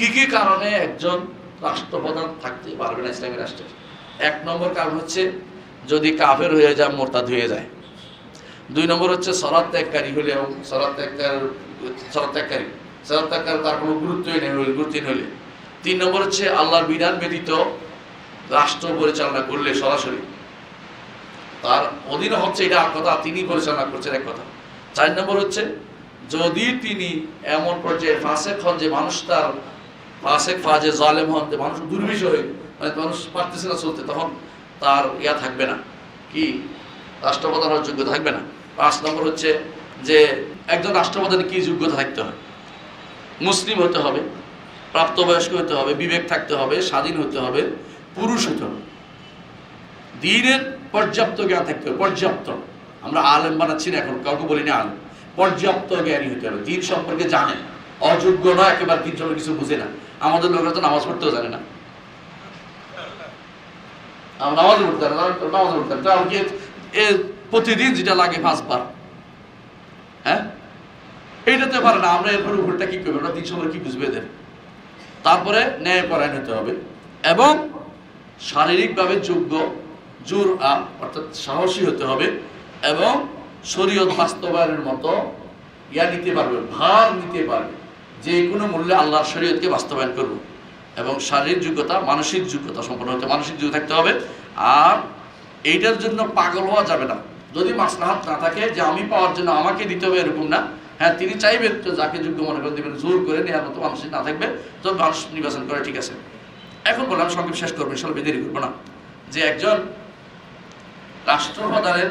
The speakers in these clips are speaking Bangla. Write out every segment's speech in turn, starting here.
কি কি কারণে একজন রাষ্ট্রপ্রধান থাকতে পারবে না ইসলামী রাষ্ট্রের? এক নম্বর কারণ হচ্ছে যদি কাফের হয়ে যায়, মোরতাদ হয়ে যায়। দুই নম্বর হচ্ছে সলাদ ত্যাগকারী হলে এবং সলাদ ত্যাগকার সলাদ ত্যাগকারী। সলাদ ত্যাগকার তার কোনো গুরুত্বই নেই হলে, গুরুত্বহীন হলে। তিন নম্বর হচ্ছে আল্লাহর বিধান ব্যতীত রাষ্ট্র পরিচালনা করলে সরাসরি। তার অধীনে হচ্ছে এটা এক কথা, তিনি পরিচালনা করছেন এক কথা। চার নম্বর হচ্ছে যদি তিনি এমন পর্যায়ে ফাঁসে হন যে মানুষ তার ফাঁসেক ফাজে জালেম হন, যে মানুষ দুর্বিষয় মানে মানুষ পারতেছে না চলতে, তখন তার ইয়া থাকবে না। কি? রাষ্ট্রপ্রধান হওয়ার যোগ্যতা থাকবে না। পাঁচ নম্বর হচ্ছে যে একজন রাষ্ট্রপ্রধানের কি যোগ্যতা থাকতে হয়? মুসলিম হতে হবে, প্রাপ্তবয়স্ক হতে হবে, বিবেক থাকতে হবে, স্বাধীন হতে হবে, পুরুষ হতে হবে। দিনের পর্যাপ্ত জ্ঞান থাকতে হবে, পর্যাপ্ত। আমরা আলেম বানাচ্ছি না এখন, কাউকে বলি না আলেম। পর্যাপ্ত জ্ঞানী হতে হবে। দিন সম্পর্কে জানে। অযোগ্য নয়, একেবারে দিন সম্পর্কে কিছু বুঝে না। আমাদের লোকেরা তো নামাজ পড়তেও জানে না। নামাজ পড়তে নামাজ পড়তে আমাকে প্রতিদিন যেটা লাগে পাঁচবার। হ্যাঁ? এইটাতে পারে না, আমরা এরপর উপরটা কি করব? আমরা দিন সম্পর্কে কি বুঝবে এদের? তারপরে ন্যায় পরায়ণ হতে হবে। এবং শারীরিকভাবে যোগ্য, জোর অর্থাৎ সাহসী হতে হবে। এবং শরীয়ত বাস্তবায়নের মতো ইয়া নিতে পারবে, ভার নিতে পারবে। যে কোনো মূল্যে আল্লাহর শরীয়তকে বাস্তবায়ন করব এবং শারীরিক যোগ্যতা, মানসিক যোগ্যতা সম্পন্ন হতে মানসিক যোগ্যতা থাকতে হবে। আর এইটার জন্য পাগল হওয়া যাবে না। যদি মাসলাহাত না থাকে যে আমি পাওয়ার জন্য আমাকে দিতে হবে এরকম না হ্যাঁ তিনি চাইবেন তো যাকে যোগ্য মনে করে দেবেন। জোর করে নেওয়ার মতো মানুষ না থাকবে তো মানুষ নির্বাচন করে ঠিক আছে। এখন বললাম, সংক্ষেপ শেষ করব ইনশাল্লাহ দেরি করব না। যে একজন রাষ্ট্রপ্রধানের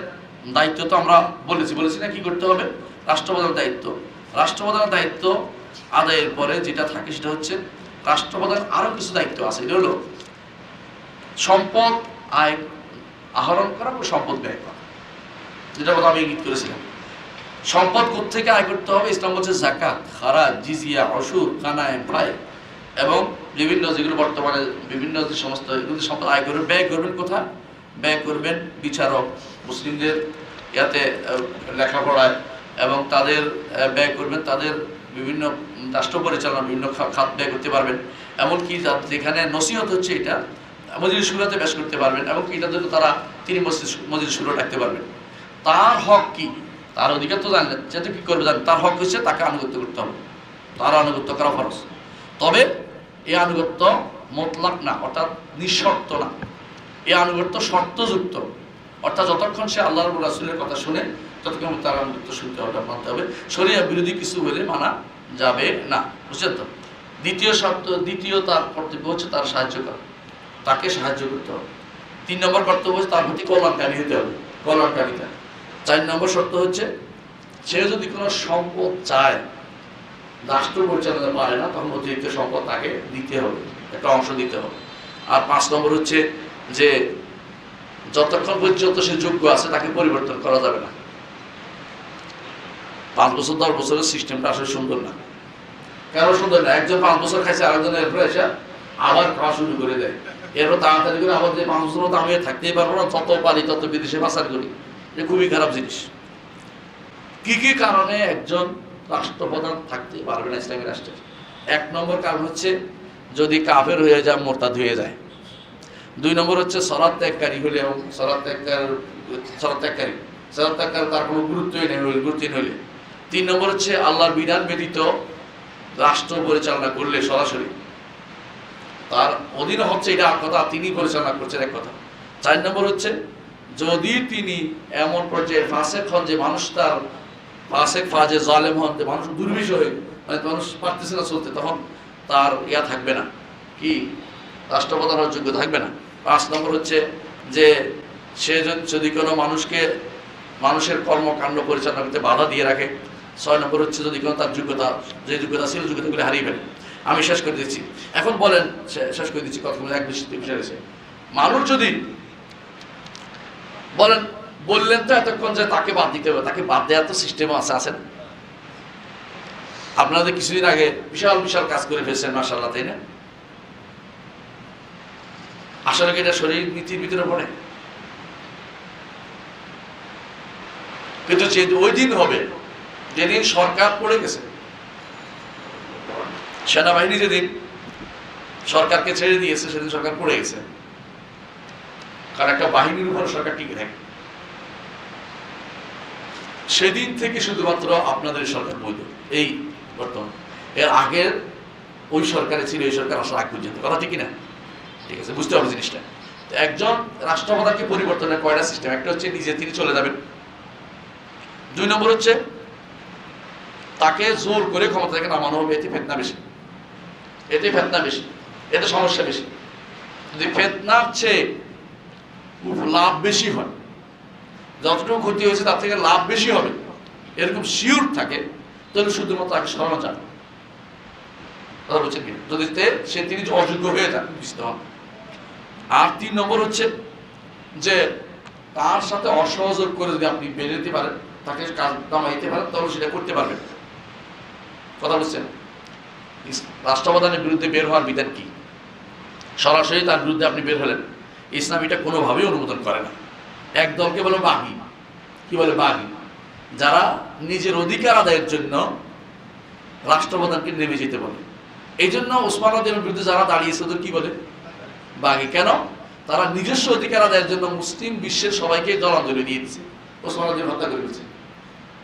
দায়িত্ব তো আমরা বলেছি বলেছি না কি করতে হবে? রাষ্ট্রপ্রধানের দায়িত্ব। রাষ্ট্রপ্রধানের দায়িত্ব আদায়ের পরে যেটা থাকে সেটা হচ্ছে রাষ্ট্রপ্রধান আরও কিছু দায়িত্ব আছে। এটা হলো সম্পদ, আয় আহরণ করা ও সম্পদ ব্যয় করা। যেটা কথা আমি ইঙ্গিত করেছিলাম। সম্পদ থেকে আয় করতে হবে? ইসলাম বলছে জাকাত খারাজ, জিজিয়া, অসুর, কানায় ভাই এবং বিভিন্ন যেগুলো বর্তমানে বিভিন্ন যে সমস্ত এগুলো সম্পদ আয় করবেন ব্যয় করবেন কোথায়? ব্যয় করবেন বিচারক, মুসলিমদের ইয়াতে লেখাপড়ায় এবং তাদের ব্যয় করবেন তাদের বিভিন্ন রাষ্ট্র পরিচালনা বিভিন্ন খাত ব্যয় করতে পারবেন। এমনকি যেখানে নসিহত হচ্ছে এটা মসজিদ শুরুতে বেশ করতে পারবেন এবং এটার জন্য তারা তিনি মসজিদ শুরু রাখতে পারবেন। তার হক কি? তার অধিকার তো জানলেন। যেহেতু কি করবে জানেন? তার হক হচ্ছে তাকে আনুগত্য করতে হবে। তার আনুগত্য করা খরচ তবে এই আনুগত্য মতলাক না, অর্থাৎ নিঃশর্ত না। এই আনুগত্য শর্তযুক্ত। অর্থাৎ যতক্ষণ সে আল্লাহ রাসুলের কথা শুনে, ততক্ষণ তার আনুগত্য শুনতে হবে, মানতে হবে। শরীর বিরোধী কিছু হলে মানা যাবে না, বুঝছেন তো? দ্বিতীয় শর্ত, দ্বিতীয় তার কর্তব্য হচ্ছে তার সাহায্য করা। তাকে সাহায্য করতে হবে। তিন নম্বর কর্তব্য হচ্ছে তার প্রতি কল্যাণকারী হতে হবে, কল্যাণকারিতা। চার নম্বর শর্ত হচ্ছে, সে যদি কোনো সম্পদ চায়, রাষ্ট্র পরিচালনা পারে না, তখন অতিরিক্ত সম্পদ তাকে দিতে হবে, একটা অংশ দিতে হবে। আর পাঁচ নম্বর হচ্ছে যে, যতক্ষণ পর্যন্ত সে যোগ্য আছে, তাকে পরিবর্তন করা যাবে না। পাঁচ বছর, দশ বছরের সিস্টেমটা আসলে সুন্দর না। কেন সুন্দর না? একজন পাঁচ বছর খাইছে, আরেকজন এরপরে এসে আবার খাওয়া শুরু করে দেয়। এরপর তাড়াতাড়ি করে আবার যে পাঁচ বছর আমি থাকতেই পারব না, যত পারি তত বিদেশে পাচার করি। এটা খুবই খারাপ জিনিস। কি কি কারণে একজন রাষ্ট্রপ্রধান থাকতে পারবে না ইসলামী রাষ্ট্রের? এক নম্বর কারণ হচ্ছে যদি কাফের হয়ে যায়, মোরতাদ হয়ে যায়। দুই নম্বর হচ্ছে সলাদ ত্যাগকারী হলে এবং সলাদ ত্যাগকার সলাদ ত্যাগকারী। সলাদ ত্যাগকার তার কোনো গুরুত্বই নেই, গুরুত্বহীন হলে। তিন নম্বর হচ্ছে আল্লাহর বিধান ব্যতীত রাষ্ট্র পরিচালনা করলে সরাসরি। তার অধীনে হচ্ছে এটা কথা, তিনি পরিচালনা করছেন এক কথা। চার নম্বর হচ্ছে, যদি তিনি এমন পর্যায়ে ফাঁসেক হন যে মানুষ তার ফাঁসেক, ফাজে, জালেম হন, যে মানুষ দুর্বিষয় মানে মানুষ পারতেছে না চলতে, তখন তার ইয়া থাকবে না। কি? রাষ্ট্রপ্রধান হওয়ার যোগ্য থাকবে না। পাঁচ নম্বর হচ্ছে যে সে যদি কোনো মানুষকে মানুষের কর্মকাণ্ড পরিচালনা করতে বাধা দিয়ে রাখে ছয় নম্বর হচ্ছে যদি কোনো তার যোগ্যতা, যে যোগ্যতা ছিল যোগ্যতাগুলি হারিয়ে ফেলে। আমি শেষ করে দিচ্ছি। এখন বলেন শেষ করে দিচ্ছি কথাগুলো এক বিষয় বিষয় মানুষ যদি বলেন, বললেন তো এতক্ষণ যে তাকে বাদ দিতে হবে, তাকে বাদ দেওয়ার তো সিস্টেম আছে আছে না? আপনাদের কিছুদিন আগে বিশাল বিশাল কাজ করে ফেলছেন মাসাল্লাহ তাই না? আসলে কি এটা শরীর নীতির ভিতরে পড়ে? কিন্তু ওই দিন হবে যেদিন সরকার পড়ে গেছে, সেনাবাহিনী যেদিন সরকারকে ছেড়ে দিয়েছে, সেদিন সরকার পড়ে গেছে। কারণ একটা বাহিনীর উপর সরকার টিকে থাকে। সেদিন থেকে শুধুমাত্র আপনাদের সরকার বৈধ, এই বর্তমান। এর আগের ওই সরকারে ছিল, এই সরকার আসলে আগ পর্যন্ত। কথা ঠিক না ঠিক আছে, বুঝতে হবে জিনিসটা। একজন রাষ্ট্রপ্রধানকে পরিবর্তনের কয়টা সিস্টেম একটা হচ্ছে নিজে তিনি চলে যাবেন। দুই নম্বর হচ্ছে তাকে জোর করে ক্ষমতা থেকে নামানো হবে। এতে ফেতনা বেশি। এতে ফেতনা বেশি। এতে সমস্যা বেশি। যদি ফেতনার চেয়ে লাভ বেশি হয়, যতটুকু ক্ষতি হয়েছে তার থেকে লাভ বেশি হবে, এরকম শিওর থাকে, তাহলে শুধুমাত্র তাকে সরানো যাবে কথা বলছেন কি যদি সে তিনি অযোগ্য হয়ে যান, বুঝতে হবে। আর তিন নম্বর হচ্ছে যে, তার সাথে অসহযোগ করে যদি আপনি বেড়ে দিতে পারেন, তাকে কাজ নামাইতে পারেন, তাহলে সেটা করতে পারবেন কথা বলছেন? রাষ্ট্রপ্রধানের বিরুদ্ধে বের হওয়ার বিধান কি? সরাসরি তার বিরুদ্ধে আপনি বের হলেন। ইসলাম এটা কোনোভাবেই অনুমোদন করে না। এক দলকে বলে বাগি কি বলে বাগি যারা নিজের অধিকার আদায়ের জন্য রাষ্ট্রপ্রধানকে নেমে যেতে বলে। এই জন্য ওসমান বিরুদ্ধে যারা দাঁড়িয়েছে ওদের কি বলে? বাগি কেন? তারা নিজস্ব অধিকার আদায়ের জন্য মুসলিম বিশ্বের সবাইকে দলাদলি দিয়ে দিচ্ছে ওসমান হত্যা করে দিচ্ছে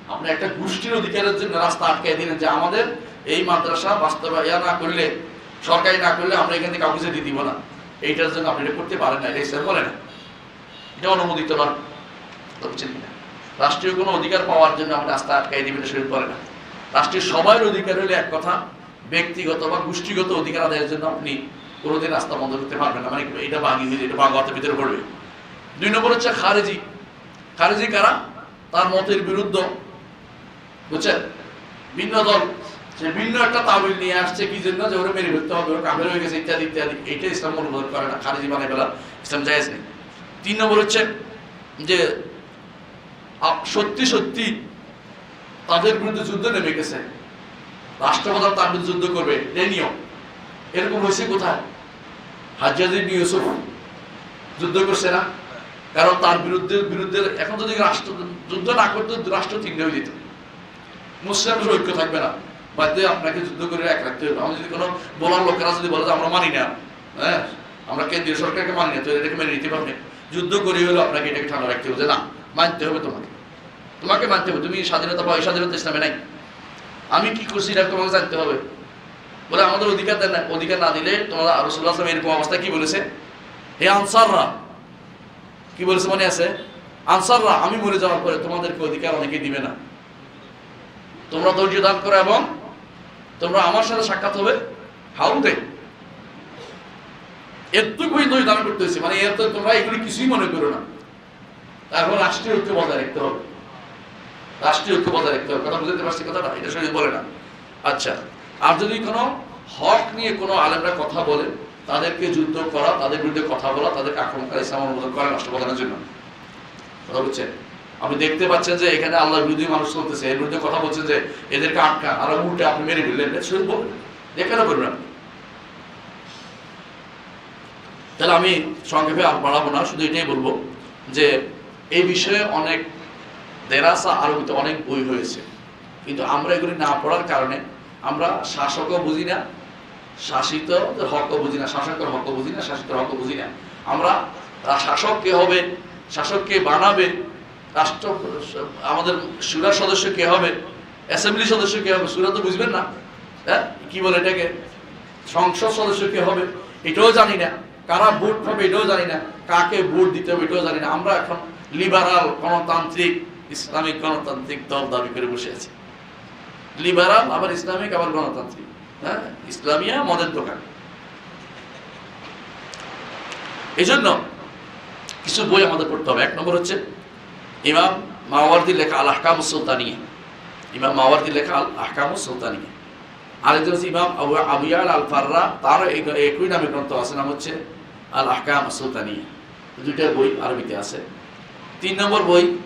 আপনি একটা গোষ্ঠীর অধিকারের জন্য রাস্তা আটকাই দিলেন যে আমাদের এই মাদ্রাসা বাস্তবায়ন না করলে, সরকারি না করলে আমরা এখান থেকে কাউকে যেতে দিব না। এইটার জন্য আপনি এটা করতে পারেন না, এটা ইসলাম বলে না। এটা অনুমোদিত নয়। তো বুঝছেন কিনা? রাষ্ট্রীয় কোনো অধিকার পাওয়ার জন্য আপনি রাস্তা আটকাই দিবেন শরীর করে না। রাষ্ট্রীয় সবার অধিকার হলে এক কথা, ব্যক্তিগত বা গোষ্ঠীগত অধিকার আদায়ের জন্য আপনি কোনোদিন রাস্তা বন্ধ করতে পারবেন না। মানে এটা বাগি হয়ে এটা বাগতের ভিতরে পড়বে। দুই নম্বর হচ্ছে খারেজি। খারেজি কারা? তার মতের বিরুদ্ধ বুঝছেন? ভিন্ন দল। সে ভিন্ন একটা তাবিল নিয়ে আসছে, কি জন্য? যে ওরা মেরে ফেলতে হবে, ওরা কামের হয়ে গেছে, ইত্যাদি ইত্যাদি। এইটা ইসলাম অনুমোদন করে না, খারেজি মানে ফেলা। ইসলাম জায়েজ নেই। তিন নম্বর হচ্ছে যে সত্যি সত্যি তাদের বিরুদ্ধে যুদ্ধ নেমে গেছে। রাষ্ট্রপ্রধান তার বিরুদ্ধে যুদ্ধ করবে এটাই নিয়ম। এরকম হয়েছে কোথায়? হাজার ইউসুফ যুদ্ধ করছে না? কারণ তার বিরুদ্ধে বিরুদ্ধে এখন যদি রাষ্ট্র যুদ্ধ না করতো, রাষ্ট্র তিনটে হয়ে যেত। মুসলিমের ঐক্য থাকবে না। বাধ্য আপনাকে যুদ্ধ করে এক রাখতে হবে। আমি যদি কোনো বলার লোকেরা যদি বলে যে আমরা মানি না হ্যাঁ আমরা কেন্দ্রীয় সরকারকে মানি না, তো এটাকে মেনে নিতে পারবে। যুদ্ধ করে হলেও আপনাকে এটাকে ঠান্ডা রাখতে হবে না, মানতে হবে তোমাকে। তোমাকে মানতে হবে। তুমি স্বাধীনতা পাও স্বাধীনতা ইসলামে নাই। আমি কি করছি এটা তোমাকে জানতে হবে। বলে আমাদের অধিকার দেন অধিকার না দিলে তোমার রসুল্লাহ আসলাম এরকম অবস্থা কি বলেছে? হে আনসাররা, কি বলেছে মনে আছে? আনসাররা, আমি মরে যাওয়ার পরে তোমাদেরকে অধিকার অনেকে দিবে না। তোমরা ধৈর্য দান করো এবং তোমরা আমার সাথে সাক্ষাৎ হবে। হাউতে। এতটুকুই ধৈর্য দান করতে হয়েছে। মানে এর তো তোমরা এগুলি কিছুই মনে করো না। তারপর রাষ্ট্রীয় ঐক্য বজায় রাখতে হবে। রাষ্ট্রীয় ঐক্য বজায় রাখতে হবে। কথা বুঝতে পারছি কথাটা? এটা শরীর বলে না। আচ্ছা। আর যদি কোনো হক নিয়ে কোনো আলেমরা কথা বলে, তাদেরকে যুদ্ধ করা, তাদের বিরুদ্ধে কথা বলা, তাদেরকে আক্রমণ করা ইসলাম অনুমোদন করে, রাষ্ট্রপ্রধানের জন্য। কথা বুঝছেন? আপনি দেখতে পাচ্ছেন যে এখানে আল্লাহ বিরোধী মানুষ চলতেছে। এর বিরুদ্ধে কথা বলছেন যে এদেরকে আটকা আর উল্টে আপনি মেরে ফেললেন। বলবেন। এখানে করবেন আপনি। তাহলে আমি সংক্ষেপে আর বাড়াবো না, শুধু এটাই বলব যে এই বিষয়ে অনেক দেরাসা আরবিতে অনেক বই হয়েছে। কিন্তু আমরা এগুলি না পড়ার কারণে আমরা শাসকও বুঝি না শাসিত হকও বুঝি না, শাসকের হকও বুঝি না শাসিতের হকও বুঝি না। আমরা শাসক কে হবে, শাসক কে বানাবে রাষ্ট্র আমাদের সুরার সদস্য কে হবে? অ্যাসেম্বলি সদস্য কে হবে? সুরা তো বুঝবেন না। হ্যাঁ? কি বলে এটাকে? সংসদ সদস্য কে হবে? এটাও জানি না। কারা ভোট পাবে এটাও জানি না। কাকে ভোট দিতে হবে এটাও জানি না। আমরা এখন লিবারাল গণতান্ত্রিক, ইসলামিক গণতান্ত্রিক দল দাবি করে বসে আছি। লিবারাল আবার ইসলামিক, আবার গণতান্ত্রিক। হ্যাঁ? ইসলামিয়া মদের দোকান। এই জন্য কিছু বই আমাদের পড়তে হবে। এক নম্বর হচ্ছে ইমাম মাওয়ার্দির লেখা আল আহকাম সুলতানিয়া। ইমাম মাওয়ার্দির লেখা আল আহকাম সুলতানিয়া। আরেকজন হচ্ছে ইমাম আবু আবুয়াল আল ফাররা তার এই- একই নামে গ্রন্থ আছে, নাম হচ্ছে আল আহকাম সুলতানিয়া। দুইটা বই আরবিতে আছে। তিন নম্বর বই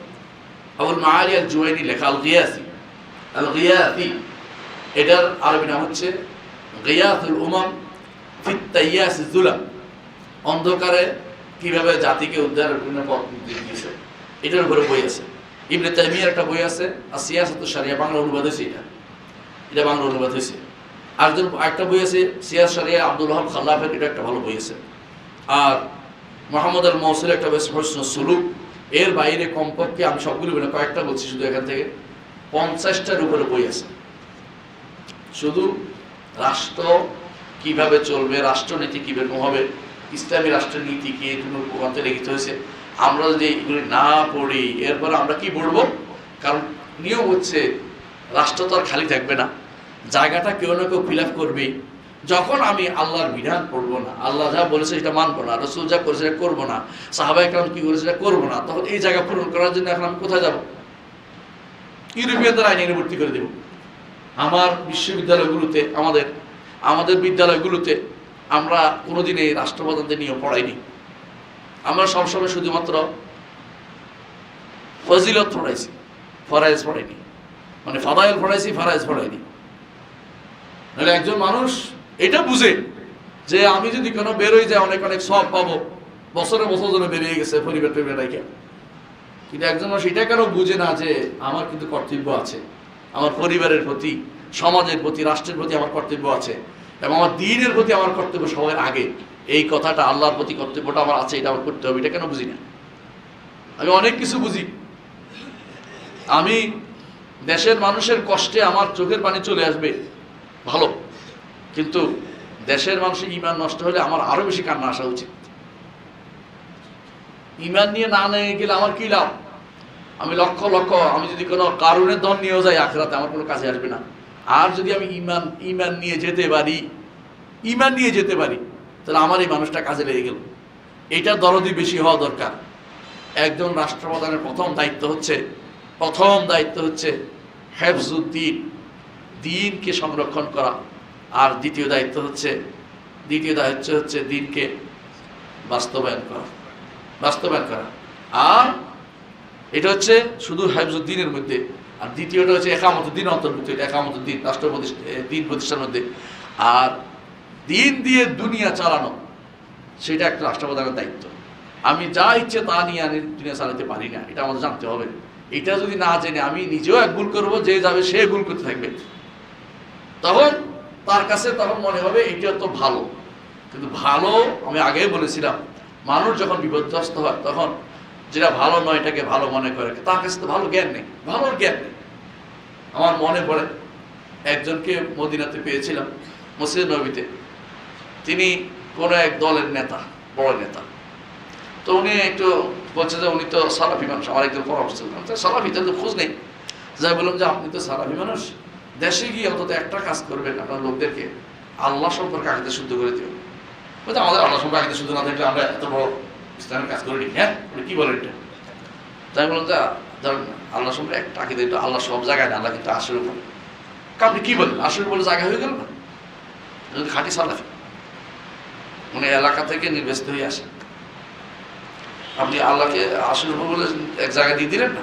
আবুল মাআলি আল জুয়াইনি লেখা আল গিয়াসি আল গিয়াসি এটার আরবি নাম হচ্ছে গিয়াসুল উমাম ফিত জুলাম। অন্ধকারে কীভাবে জাতিকে উদ্ধারের বিভিন্ন পথ দিয়েছে। এটার উপরে বই আছে। ইবনে তাইমিয়ার একটা বই আছে, আর সিয়াসত সারিয়া বাংলা অনুবাদ হয়েছে এটা। এটা বাংলা অনুবাদ হয়েছে। আরেকজন একটা বই আছে সিয়াজ সারিয়া আব্দুল হাব খাল্লাফের, এটা একটা ভালো বই আছে। আর মোহাম্মদ আল মৌসুল একটা বেশ প্রশ্ন সুলুক। এর বাইরে কমপক্ষে আমি সবগুলো বলে কয়েকটা বলছি শুধু এখান থেকে। পঞ্চাশটার উপরে বই আছে। শুধু রাষ্ট্র কীভাবে চলবে, রাষ্ট্রনীতি কীভাবে হবে, ইসলামী রাষ্ট্রনীতি কি এগুলো গ্রন্থে লিখিত হয়েছে? আমরা যদি এগুলি না পড়ি, এরপর আমরা কি পড়ব? কারণ নিয়ম হচ্ছে, রাষ্ট্র তো আর খালি থাকবে না। জায়গাটা কেউ না কেউ ফিল আপ করবেই। যখন আমি আল্লাহর বিধান পড়ব না, আল্লাহ যা বলেছে সেটা মানবো না, রসুল যা করেছে সেটা করব না সাহাবা একরাম কি করেছে সেটা করব না, তখন এই জায়গা পূরণ করার জন্য এখন আমি কোথায় যাব? ইউরোপিয়ানদের আইনে ভর্তি করে দেব। আমার বিশ্ববিদ্যালয়গুলোতে, আমাদের আমাদের বিদ্যালয়গুলোতে আমরা কোনোদিন এই রাষ্ট্রপ্রধানদের নিয়ে পড়াইনি। আমরা সবসময় শুধুমাত্র ফজিলত পড়াইছি ফরাইজ পড়াইনি। মানে ফাদাইল পড়াইছি ফারাইজ পড়াইনি। নাহলে একজন মানুষ এটা বুঝে যে আমি যদি কোনো বেরোই যায় অনেক অনেক সব পাবো। বছরে বছর ধরে বেরিয়ে গেছে পরিবার টরিবার রেখে কিন্তু একজন মানুষ এটা কেন বুঝে না যে আমার কিন্তু কর্তব্য আছে? আমার পরিবারের প্রতি, সমাজের প্রতি, রাষ্ট্রের প্রতি আমার কর্তব্য আছে। এবং আমার দিনের প্রতি আমার কর্তব্য সবার আগে। এই কথাটা আল্লাহর প্রতি কর্তব্যটা আমার আছে, এটা আমার করতে হবে, এটা কেন বুঝি না? আমি অনেক কিছু বুঝি। আমি দেশের মানুষের কষ্টে আমার চোখের পানি চলে আসবে, ভালো। কিন্তু দেশের মানুষের ইমান নষ্ট হলে আমার আরও বেশি কান্না আসা উচিত। ইমান নিয়ে না নিয়ে গেলে আমার কি লাভ? আমি লক্ষ লক্ষ, আমি যদি কোনো কারণের ধন নিয়েও যাই আখরাতে, আমার কোনো কাজে আসবে না। আর যদি আমি ইমান ইমান নিয়ে যেতে পারি, ইমান নিয়ে যেতে পারি তাহলে আমার এই মানুষটা কাজে লেগে গেল। এটা দরদি বেশি হওয়া দরকার। একজন রাষ্ট্রপ্রধানের প্রথম দায়িত্ব হচ্ছে, প্রথম দায়িত্ব হচ্ছে হেফজুদ্দিন দিনকে সংরক্ষণ করা। আর দ্বিতীয় দায়িত্ব হচ্ছে, দ্বিতীয় দায়িত্ব হচ্ছে দিনকে বাস্তবায়ন করা। বাস্তবায়ন করা। আর এটা হচ্ছে শুধু হাইবজুদ্দিনের মধ্যে। আর দ্বিতীয়টা হচ্ছে একামত দিন অন্তর্ভুক্ত। একামত দিন রাষ্ট্র প্রতিষ্ঠা দিন প্রতিষ্ঠার মধ্যে। আর দিন দিয়ে দুনিয়া চালানো, সেটা একটা রাষ্ট্রপ্রধানের দায়িত্ব। আমি যা ইচ্ছে তা নিয়ে আমি দুনিয়া চালাতে পারি না, এটা আমাদের জানতে হবে। এটা যদি না জেনে আমি নিজেও এক ভুল করব, যে যাবে সে ভুল করতে থাকবে। তখন তার কাছে তখন মনে হবে এটা তো ভালো। কিন্তু ভালো আমি আগেই বলেছিলাম, মানুষ যখন বিপর্যস্ত হয়, তখন যেটা ভালো নয় এটাকে ভালো মনে করে তার কাছে তো ভালো জ্ঞান নেই, ভালোর জ্ঞান নেই। আমার মনে পড়ে, একজনকে মদিনাতে পেয়েছিলাম, মসজিদ নবীতে। তিনি কোনো এক দলের নেতা, বড় নেতা। তো উনি একটু বলছে যে উনি তো সালাফি মানুষ, আমার একজন পরামর্শ দিলাম তো সালাফিতে তো খোঁজ নেই। যাই বললাম যে, আপনি তো সালাফি মানুষ। দেশে গিয়ে অন্তত একটা কাজ করবেন আপনার লোকদেরকে। আল্লাহ সম্পর্কে আগে শুদ্ধ করে দিবেন বলতে আমাদের আল্লাহ সম্পর্কে আগে শুদ্ধ না থাকলে আমরা এত বড় ইসলামের কাজ করিনি। হ্যাঁ? উনি কী বলেন এটা? তাই বললাম যে, ধরেন আল্লাহ সম্পর্কে একটা আকিদা একটু আল্লাহ সব জায়গায় না আল্লাহ কিন্তু আসের উপর আপনি কি বলেন? আসলে বলে জায়গা হয়ে গেল না? যদি খাঁটি সালাফি। উনি এলাকা থেকে নির্বাচিত হয়ে আসেন আপনি আল্লাহকে আসল উপর বলে এক জায়গায় দিয়ে দিলেন না?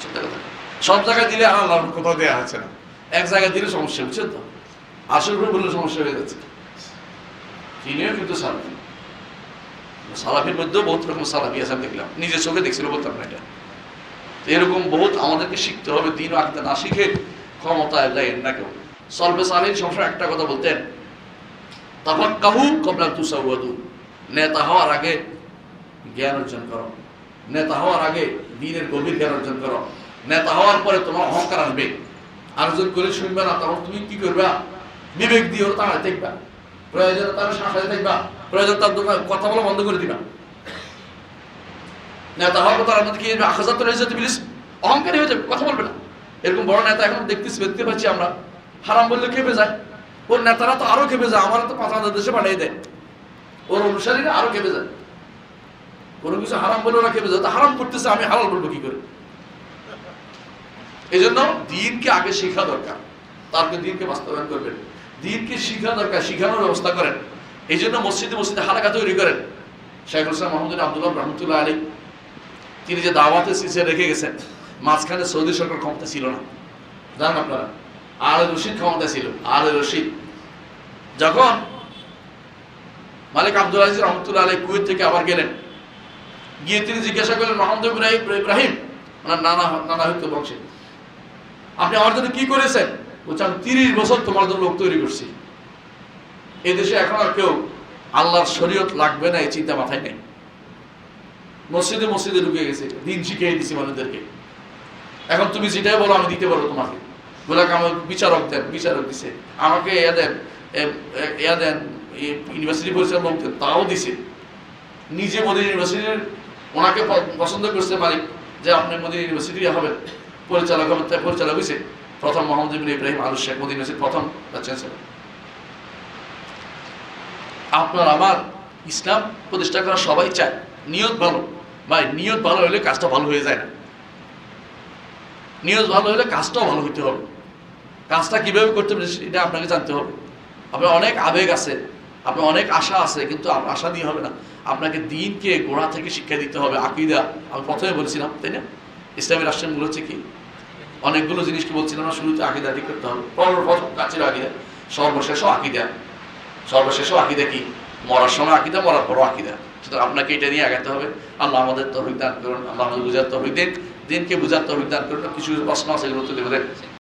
চিন্তা কথা। সব জায়গায় দিলে আর আল্লাহর কোথাও দেওয়া হচ্ছে না। এক জায়গায় দিলে সমস্যা হচ্ছে তো? আসল উপর বললে সমস্যা হয়ে যাচ্ছে তিনিও কিন্তু সালাফি। সালাফির মধ্যেও বহুত রকম সালাফি আছে দেখলাম। নিজের চোখে দেখছিল বলতাম না এটা। এরকম বহুত আমাদেরকে শিখতে হবে দিন আঁকতে না শিখে ক্ষমতায় দেয় না কেউ। সলবে সালিন সবসময় একটা কথা বলতেন তাফাক্কাহু কবলা তুসাউয়াদু নেতা হওয়ার আগে জ্ঞান অর্জন করো। নেতা হওয়ার আগে দিনের গভীর জ্ঞান অর্জন করো। নেতা হওয়ার পরে তোমার অহংকার আসবে। আলোচন করে শুনবে না, তখন তুমি কি করবা? বিবেক দিয়ে ওর তাড়াই দেখবা। প্রয়োজন তার শাসায় দেখবা। প্রয়োজন তার কথা বলা বন্ধ করে দিবা। নেতা হওয়ার তার মধ্যে কি আখাজাত রয়েছে বিলিস অহংকারী হয়ে যাবে, কথা বলবে না। এরকম বড় নেতা এখন দেখতেছি, দেখতে পাচ্ছি আমরা। হারাম বললে খেপে যায়। ওর নেতারা তো আরও খেপে যায় আমার তো পাঁচ হাজার দেশে পাঠিয়ে দেয়। ওর অনুসারীরা আরও খেপে যায়। কোনো কিছু হারাম বলে ওরা খেপে যায় হারাম করতেছে, আমি হালাল বলব কি করে? এই জন্য দিনকে আগে শেখা দরকার। তারপরে দিনকে বাস্তবায়ন করবেন। দিনকে শিখা দরকার, শিখানোর ব্যবস্থা করেন। এই জন্য মসজিদে মসজিদে হালাকা তৈরি করেন। শেখ হোসেন মোহাম্মদ আবদুল্লাহ রহমতুল্লাহ আলী তিনি যে দাওয়াতে সিসে রেখে গেছেন, মাঝখানে সৌদি সরকার ক্ষমতা ছিল না। জানেন আপনারা? আর রশিদ ক্ষমতা ছিল আর রশিদ। যখন মালিক আব্দুল আজিজ রহমতুল্লাহ আলী কুয়েত থেকে আবার গেলেন, গিয়ে তিনি জিজ্ঞাসা করলেন, মোহাম্মদ ইব্রাহিম ইব্রাহিম? ওনার নানা নানা হইতো বংশে আপনি আমার জন্য কি করেছেন? বলছে, আমি তিরিশ বছর তোমার জন্য লোক তৈরি করছি। এই দেশে এখন আর কেউ আল্লাহর শরীয়ত লাগবে না, এই চিন্তা মাথায় নেই। মসজিদে মসজিদে ঢুকে গেছে, দিন শিখিয়ে দিছি মানুষদেরকে। এখন তুমি যেটাই বলো, আমি দিতে পারব তোমাকে। বলে আমার বিচারক দেন, বিচারক দিছে। আমাকে এ দেন, এ- এ- এ দেন ইউনিভার্সিটি পরিচালক লোক দেন, তাও দিছে। নিজে মোদী ইউনিভার্সিটির ওনাকে পছন্দ করছে মালিক, যে আপনি মোদী ইউনিভার্সিটি হবেন, পরিচালক হবেন, তাই পরিচালক হয়েছে প্রথম মোহাম্মদ ইব্রাহিম আলু শেখ মোদী ইউনিভার্সিটির প্রথম চ্যান্সেলর আপনার আমার ইসলাম প্রতিষ্ঠা করা সবাই চায়, নিয়ত ভালো। ভাই, নিয়ত ভালো হলে কাজটা ভালো হয়ে যায় না। নিয়ত ভালো হলে কাজটাও ভালো হইতে হবে। কাজটা কীভাবে করতে হবে এটা আপনাকে জানতে হবে। আপনার অনেক আবেগ আছে, আপনার অনেক আশা আছে, কিন্তু আশা দিয়ে হবে না। আপনাকে দিনকে গোড়া থেকে শিক্ষা দিতে হবে, আকিদা। আমি প্রথমে বলছিলাম, তাই না? ইসলামী রাষ্ট্রগুলো হচ্ছে কি? অনেকগুলো জিনিসকে বলছিলাম না, শুরুতে আকিদা ঠিক করতে হবে। প্রথম কাজ ছিল আকিদা। সর্বশেষও আকিদা। সর্বশেষও আকিদা কি? মরার সময় আকিদা, মরার পরও আকিদা। সুতরাং আপনাকে এটা নিয়ে আগাতে হবে। আল্লাহ আমাদের তৌফিক দান করুন, আল্লাহ আমাদের বুঝার তৌফিক দিন। দিনকে বুঝার তৌফিক দান কিছু প্রশ্ন আছে তুলে বলেন